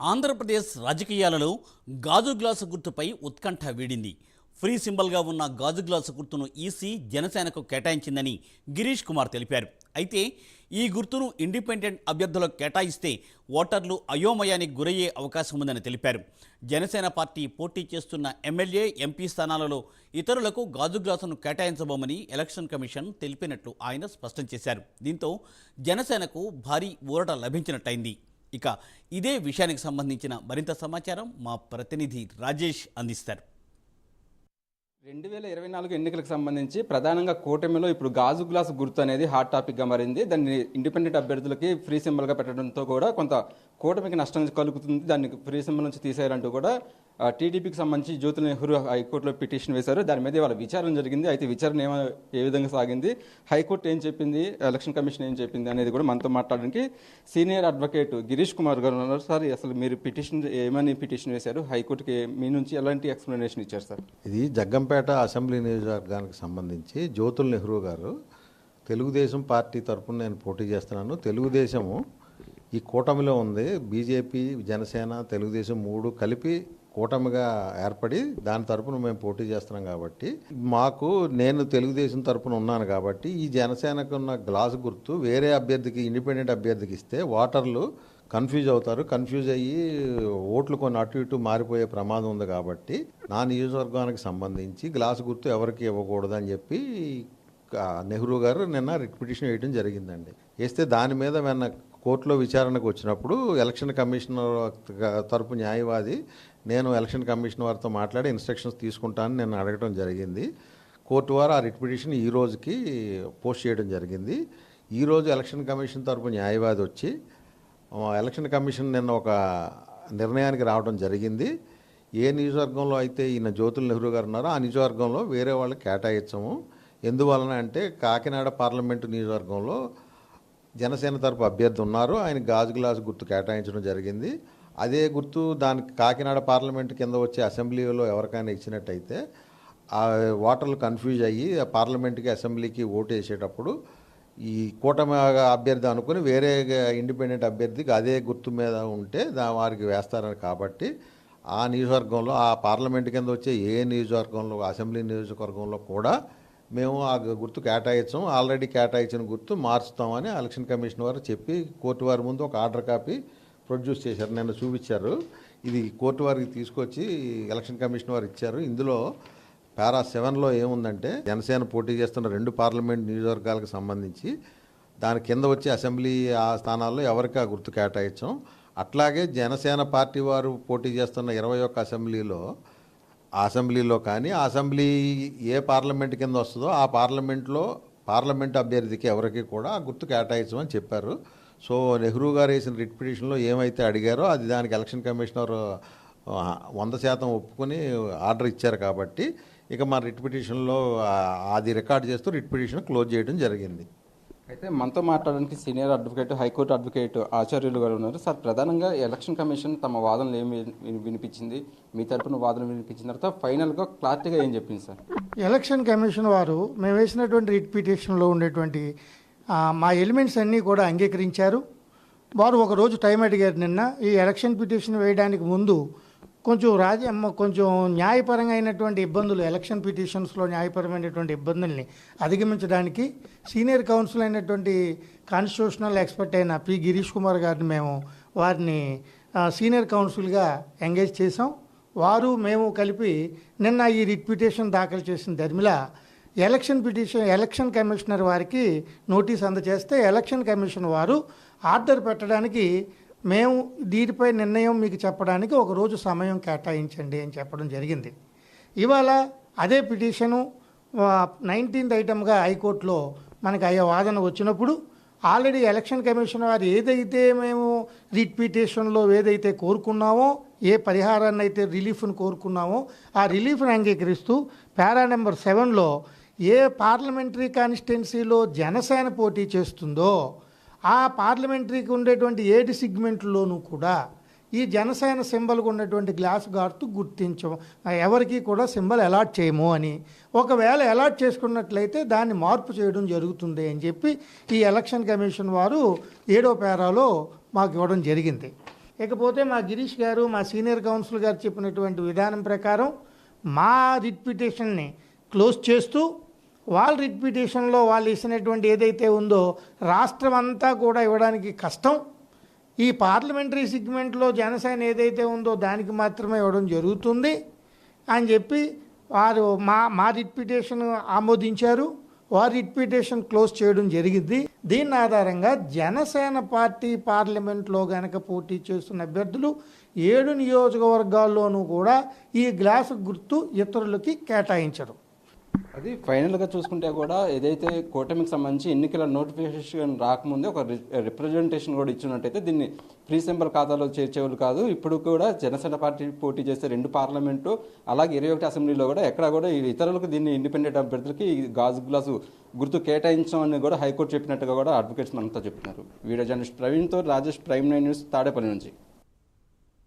ఆంధ్రప్రదేశ్ రాజకీయాలలో గాజు గ్లాసు గుర్తుపై ఉత్కంఠ వీడింది. ఫ్రీ సింబల్గా ఉన్న గాజు గ్లాసు గుర్తును ఈసీ జనసేనకు కేటాయించిందని గిరీష్ కుమార్ తెలిపారు. అయితే ఈ గుర్తును ఇండిపెండెంట్ అభ్యర్థులకు కేటాయిస్తే ఓటర్లు అయోమయానికి గురయ్యే అవకాశం ఉందని తెలిపారు. జనసేన పార్టీ పోటీ చేస్తున్న ఎమ్మెల్యే ఎంపీ స్థానాలలో ఇతరులకు గాజు గ్లాసును కేటాయించబోమని ఎలక్షన్ కమిషన్ తెలిపినట్లు ఆయన స్పష్టం చేశారు. దీంతో జనసేనకు భారీ ఊరట లభించినట్టయింది. ఇక ఇదే విషయానికి సంబంధించిన మరింత సమాచారం మా ప్రతినిధి రాజేష్ అందిస్తారు. రెండు వేల ఇరవై నాలుగు ఎన్నికలకు సంబంధించి ప్రధానంగా కూటమిలో ఇప్పుడు గాజు గ్లాసు గుర్తు అనేది హాట్ టాపిక్గా మారింది. దాన్ని ఇండిపెండెంట్ అభ్యర్థులకి ఫ్రీ సింబల్గా పెట్టడంతో కూడా కొంత కూటమికి నష్టం కలుగుతుంది. దాన్ని ఫ్రీ సింబల్ నుంచి తీసేయాలంటూ కూడా టీడీపీకి సంబంధించి జ్యోతి నెహ్రూ హైకోర్టులో పిటిషన్ వేశారు. దాని మీద వాళ్ళ విచారణ జరిగింది. అయితే విచారణ ఏమ ఏ విధంగా సాగింది? హైకోర్టు ఏం చెప్పింది? ఎలక్షన్ కమిషన్ ఏం చెప్పింది అనేది కూడా మనతో మాట్లాడడానికి సీనియర్ అడ్వకేట్ గిరీష్ కుమార్ గారు ఉన్నారు. సార్ అసలు మీరు పిటిషన్ ఏమని పిటిషన్ వేశారు? హైకోర్టుకి మీ నుంచి ఎలాంటి ఎక్స్ప్లెనేషన్ ఇచ్చారు సార్? ఇది జగ్గంపేట అసెంబ్లీ నియోజకవర్గానికి సంబంధించి జ్యోతుల్ నెహ్రూ గారు తెలుగుదేశం పార్టీ తరఫున నేను పోటీ చేస్తున్నాను. తెలుగుదేశము ఈ కూటమిలో ఉంది. బీజేపీ జనసేన తెలుగుదేశం మూడు కలిపి కూటమిగా ఏర్పడి దాని తరపున మేము పోటీ చేస్తున్నాం కాబట్టి మాకు నేను తెలుగుదేశం తరపున ఉన్నాను కాబట్టి ఈ జనసేనకు ఉన్న గ్లాస్ గుర్తు వేరే అభ్యర్థికి ఇండిపెండెంట్ అభ్యర్థికి ఇస్తే ఓటర్లు కన్ఫ్యూజ్ అవుతారు. కన్ఫ్యూజ్ అయ్యి ఓట్లు కొన్ని అటు ఇటు మారిపోయే ప్రమాదం ఉంది కాబట్టి నా నియోజకవర్గానికి సంబంధించి గ్లాస్ గుర్తు ఎవరికి ఇవ్వకూడదు అని చెప్పి నెహ్రూ గారు నిన్న రిట్ పిటిషన్ వేయడం జరిగిందండి. వేస్తే దాని మీద వెన్న కోర్టులో విచారణకు వచ్చినప్పుడు ఎలక్షన్ కమిషనర్ తరపు న్యాయవాది నేను ఎలక్షన్ కమిషన్ వారితో మాట్లాడి ఇన్స్ట్రక్షన్స్ తీసుకుంటానని నేను అడగడం జరిగింది. కోర్టు వారు ఆ రిట్ పిటిషన్ ఈ రోజుకి పోస్ట్ చేయడం జరిగింది. ఈరోజు ఎలక్షన్ కమిషన్ తరపు న్యాయవాది వచ్చి ఎలక్షన్ కమిషన్ నిన్న ఒక నిర్ణయానికి రావడం జరిగింది. ఏ నియోజకవర్గంలో అయితే ఈయన జ్యోతుల నెహ్రూ గారు ఉన్నారో ఆ నియోజకవర్గంలో వేరే వాళ్ళకి కేటాయించము. ఎందువలన అంటే కాకినాడ పార్లమెంటు నియోజకవర్గంలో జనసేన తరపు అభ్యర్థి ఉన్నారు. ఆయన గాజు గ్లాసు గుర్తు కేటాయించడం జరిగింది. అదే గుర్తు దానికి కాకినాడ పార్లమెంట్ కింద వచ్చే అసెంబ్లీలో ఎవరికైనా ఇచ్చినట్టయితే ఆ ఓటర్లు కన్ఫ్యూజ్ అయ్యి ఆ పార్లమెంట్కి అసెంబ్లీకి ఓటు వేసేటప్పుడు ఈ కూటమి అభ్యర్థి అనుకుని వేరే ఇండిపెండెంట్ అభ్యర్థికి అదే గుర్తు మీద ఉంటే దా వారికి వేస్తారని కాబట్టి ఆ నియోజకవర్గంలో ఆ పార్లమెంట్ కింద వచ్చే ఏ నియోజకవర్గంలో అసెంబ్లీ నియోజకవర్గంలో కూడా మేము ఆ గుర్తు కేటాయించాం. ఆల్రెడీ కేటాయించిన గుర్తు మార్చుతామని ఎలక్షన్ కమిషన్ వారు చెప్పి కోర్టు వారి ముందు ఒక ఆర్డర్ కాపీ ప్రొడ్యూస్ చేశారు. నిన్న చూపించారు. ఇది కోర్టు వారికి తీసుకొచ్చి ఎలక్షన్ కమిషన్ వారు ఇచ్చారు. ఇందులో పారా సెవెన్లో ఏముందంటే జనసేన పోటీ చేస్తున్న రెండు పార్లమెంట్ నియోజకవర్గాలకు సంబంధించి దాని కింద వచ్చే అసెంబ్లీ ఆ స్థానాల్లో ఎవరికి ఆ గుర్తు కేటాయించాం. అట్లాగే జనసేన పార్టీ వారు పోటీ చేస్తున్న ఇరవై ఒక్క అసెంబ్లీలో అసెంబ్లీలో కానీ అసెంబ్లీ ఏ పార్లమెంట్ కింద వస్తుందో ఆ పార్లమెంట్లో పార్లమెంట్ అభ్యర్థికి ఎవరికి కూడా ఆ గుర్తు కేటాయించమని చెప్పారు. సో నెహ్రూ గారు వేసిన రిట్ పిటిషన్లో ఏమైతే అడిగారో అది దానికి ఎలక్షన్ కమిషనర్ వంద శాతం ఒప్పుకొని ఆర్డర్ ఇచ్చారు కాబట్టి ఇక మా రిట్ పిటిషన్లో అది రికార్డ్ చేస్తూ రిట్ పిటిషన్ క్లోజ్ చేయడం జరిగింది. అయితే మనతో మాట్లాడడానికి సీనియర్ అడ్వకేట్ హైకోర్టు అడ్వకేట్ ఆచార్యులు గారు ఉన్నారు. సార్ ప్రధానంగా ఎలక్షన్ కమిషన్ తమ వాదనలు ఏమి వినిపించింది? మీ తరపున వాదనలు వినిపించిన తర్వాత ఫైనల్గా క్లారిటీగా ఏం చెప్పింది సార్? ఎలక్షన్ కమిషన్ వారు మేము వేసినటువంటి రిట్ పిటిషన్లో ఉండేటువంటి మా ఎలిమెంట్స్ అన్నీ కూడా అంగీకరించారు. వారు ఒకరోజు టైం అడిగారు నిన్న ఈ ఎలక్షన్ పిటిషన్ వేయడానికి ముందు కొంచెం రాజ కొంచెం న్యాయపరంగా అయినటువంటి ఇబ్బందులు ఎలక్షన్ పిటిషన్స్లో న్యాయపరమైనటువంటి ఇబ్బందుల్ని అధిగమించడానికి సీనియర్ కౌన్సిల్ అయినటువంటి కాన్స్టిట్యూషనల్ ఎక్స్పర్ట్ అయిన పి. గిరీష్ కుమార్ గారిని మేము వారిని సీనియర్ కౌన్సిల్గా ఎంగేజ్ చేసాం వారు మేము కలిపి నిన్న ఈ రిట్ పిటిషన్ దాఖలు చేసిన ధర్మిల ఎలక్షన్ పిటిషన్ ఎలక్షన్ కమిషనర్ వారికి నోటీస్ అందజేస్తే ఎలక్షన్ కమిషన్ వారు ఆర్డర్ పెట్టడానికి మేము దీనిపై నిర్ణయం మీకు చెప్పడానికి ఒక రోజు సమయం కేటాయించండి అని చెప్పడం జరిగింది. ఇవాళ అదే పిటిషను నైన్టీన్త్ ఐటమ్గా హైకోర్టులో మనకి అయ్యే వాదన వచ్చినప్పుడు ఆల్రెడీ ఎలక్షన్ కమిషన్ వారు ఏదైతే మేము రిట్ పిటిషన్లో ఏదైతే కోరుకున్నామో ఏ పరిహారాన్ని అయితే రిలీఫ్ను కోరుకున్నామో ఆ రిలీఫ్ను అంగీకరిస్తూ పారా నెంబర్ సెవెన్లో ఏ పార్లమెంటరీ కాన్స్టిట్యున్సీలో జనసేన పోటీ చేస్తుందో ఆ పార్లమెంటరీకి ఉండేటువంటి ఏడు సిగ్మెంట్లోనూ కూడా ఈ జనసేన సింబల్కి ఉన్నటువంటి గ్లాస్ గార్తు గుర్తించము. ఎవరికి కూడా సింబల్ అలాట్ చేయము అని. ఒకవేళ అలాట్ చేసుకున్నట్లయితే దాన్ని మార్పు చేయడం జరుగుతుంది అని చెప్పి ఈ ఎలక్షన్ కమిషన్ వారు ఏడో పేరాలో మాకు ఇవ్వడం జరిగింది. ఇకపోతే మా గిరీష్ గారు మా సీనియర్ కౌన్సిల్ గారు చెప్పినటువంటి విధానం ప్రకారం మా రిట్ క్లోజ్ చేస్తూ వాళ్ళ రిప్యుటేషన్లో వాళ్ళు ఇచ్చినటువంటి ఏదైతే ఉందో రాష్ట్రం అంతా కూడా ఇవ్వడానికి కష్టం. ఈ పార్లమెంటరీ సెగ్మెంట్లో జనసేన ఏదైతే ఉందో దానికి మాత్రమే ఇవ్వడం జరుగుతుంది అని చెప్పి వారు మా మా రిప్యుటేషన్ ఆమోదించారు. వారి రిప్యుటేషన్ క్లోజ్ చేయడం జరిగింది. దీని ఆధారంగా జనసేన పార్టీ పార్లమెంట్లో గనక పోటీ చేస్తున్న అభ్యర్థులు ఏడు నియోజకవర్గాల్లోనూ కూడా ఈ గ్లాసు గుర్తు ఇతరులకి కేటాయించడం. అది ఫైనల్గా చూసుకుంటే కూడా ఏదైతే కూటమికి సంబంధించి ఎన్నికల నోటిఫికేషన్ రాకముందే ఒక రిప్రజెంటేషన్ కూడా ఇచ్చినట్టయితే దీన్ని ఫ్రీ సింబల్ ఖాతాలో చేర్చేవాళ్ళు కాదు. ఇప్పుడు కూడా జనసేన పార్టీ పోటీ చేస్తే రెండు పార్లమెంటు అలాగే ఇరవై ఒకటి అసెంబ్లీలో కూడా ఎక్కడ కూడా ఇతరులకు దీన్ని ఇండిపెండెంట్ అభ్యర్థులకి గాజు గ్లాసు గుర్తు కేటాయించడం అని కూడా హైకోర్టు చెప్పినట్టుగా కూడా అడ్వకేట్స్ మనతో చెప్తున్నారు video journalist ప్రవీణ్తో Rajesh prime nine news Tadepalli నుంచి.